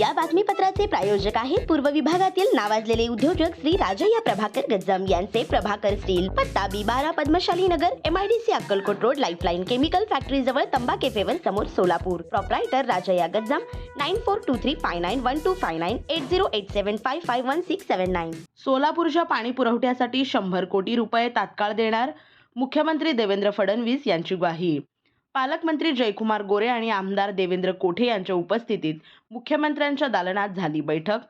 या बातमीपत्राचे प्रायोजक आहेत पूर्व विभागातील नावाजलेले उद्योजक श्री राजय्या प्रभाकर गज्जम यांचे प्रभाकर स्टील पत्ता बी बारा Padmashali Nagar MIDC Akkalkot road Lifeline chemical factory जवळ तंबा केफेवर समोर Solapur. Proprietor Rajayya Gajjam nine four two three five nine one two five nine eight zero eight seven five five one six seven nine सोलापूरच्या पाणी पुरवठ्यासाठी शंभर कोटी रुपये तात्काळ देणार मुख्यमंत्री देवेंद्र फडणवीस यांची ग्वाही. पालकमंत्री जयकुमार गोरे आणि आमदार देवेंद्र कोठे यांच्या उपस्थितीत मुख्यमंत्र्यांच्या दालनात झाली बैठक.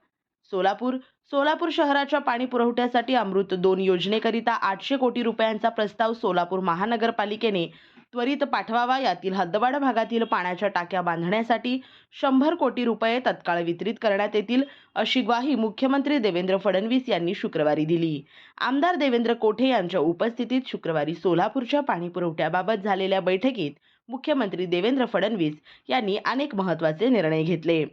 सोलापूर सोलापूर शहराच्या पाणी पुरवठ्यासाठी अमृत दोन योजनेकरिता आठशे कोटी रुपयांचा प्रस्ताव सोलापूर महानगरपालिकेने त्वरित पाठवावा. यातील हद्दवाड भागातील पाण्याच्या टाक्या बांधण्यासाठी शंभर कोटी रुपये तत्काळ वितरित करण्यात येतील अशी ग्वाही मुख्यमंत्री देवेंद्र फडणवीस यांनी शुक्रवारी दिली. आमदार देवेंद्र कोठे यांच्या उपस्थितीत शुक्रवारी सोलापूरच्या पाणी पुरवठ्याबाबत झालेल्या बैठकीत मुख्यमंत्री देवेंद्र फडणवीस यांनी अनेक महत्त्वाचे निर्णय घेतले.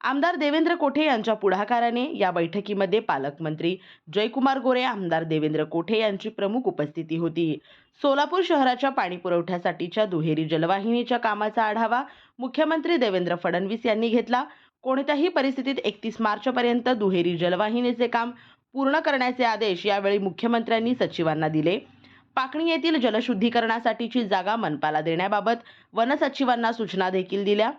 आमदार देवेंद्र कोठे यांच्या पुढाकाराने? या बैठकीमध्ये पालकमंत्री जयकुमार गोरे आमदार देवेंद्र कोठे यांची प्रमुख उपस्थिती होती. सोलापूर शहराच्या पाणी पुरवठ्यासाठीच्या दुहेरी जलवाहिनीच्या कामाचा आढावा मुख्यमंत्री देवेंद्र फडणवीस यांनी घेतला. कोणत्याही परिस्थितीत एकतीस मार्चपर्यंत दुहेरी जलवाहिनीचे काम पूर्ण करण्याचे आदेश यावेळी मुख्यमंत्र्यांनी सचिवांना दिले. पाकणी येथील जलशुद्धीकरणासाठीची जागा मनपाला देण्याबाबत वनसचिवांना सूचना देखील दिल्या.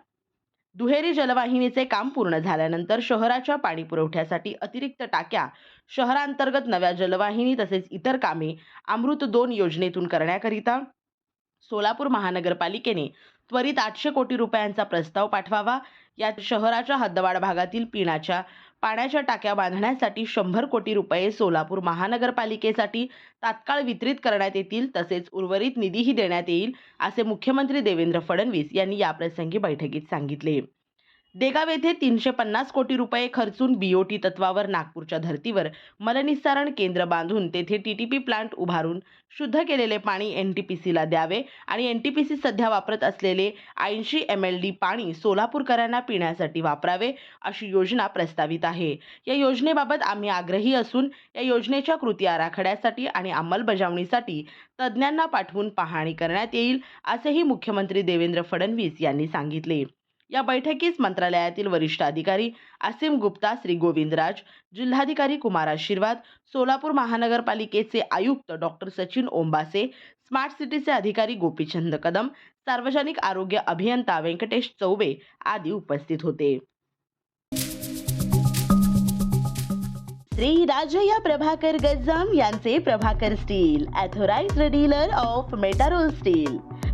दुहेरी जलवाहिनीचे काम पूर्ण झाल्यानंतर शहराच्या पाणी पुरवठ्यासाठी अतिरिक्त टाक्या शहरांतर्गत नव्या जलवाहिनी तसेच इतर कामे अमृत दोन योजनेतून करण्याकरिता सोलापूर महानगरपालिकेने त्वरित आठशे कोटी रुपयांचा प्रस्ताव पाठवावा. यात शहराच्या हद्दवाड भागातील पिण्याच्या पाण्याच्या टाक्या बांधण्यासाठी शंभर कोटी रुपये सोलापूर महानगरपालिकेसाठी तात्काळ वितरित करण्यात येतील तसेच उर्वरित निधीही देण्यात येईल असे मुख्यमंत्री देवेंद्र फडणवीस यांनी याप्रसंगी बैठकीत सांगितले. देगाव येथे तीनशे पन्नास कोटी रुपये खर्चून बीओटी तत्वावर नागपूरच्या धर्तीवर मलनिस्सारण केंद्र बांधून तेथे टीटीपी प्लांट उभारून शुद्ध केलेले पाणी एन टी पी सीला द्यावे आणि एन टी पी सी सध्या वापरत असलेले ऐंशी एम एल डी पाणी सोलापूरकरांना पिण्यासाठी वापरावे अशी योजना प्रस्तावित आहे. या योजनेबाबत आम्ही आग्रही असून या योजनेच्या कृती आराखड्यासाठी आणि अंमलबजावणीसाठी तज्ज्ञांना पाठवून पाहणी करण्यात येईल असेही मुख्यमंत्री देवेंद्र फडणवीस यांनी सांगितले. या बैठकीस मंत्रालयातील वरिष्ठ अधिकारी असीम गुप्ता श्री गोविंदराज जिल्हाधिकारी कुमार आशीर्वाद सोलापूर महानगरपालिकेचे आयुक्त डॉक्टर सचिन ओंबासे स्मार्ट सिटीचे अधिकारी गोपीचंद कदम सार्वजनिक आरोग्य अभियंता व्यंकटेश चौबे आदी उपस्थित होते. श्री राजया प्रभाकर गज्जाम यांचे Prabhakar steel authorized dealer of Metarol steel.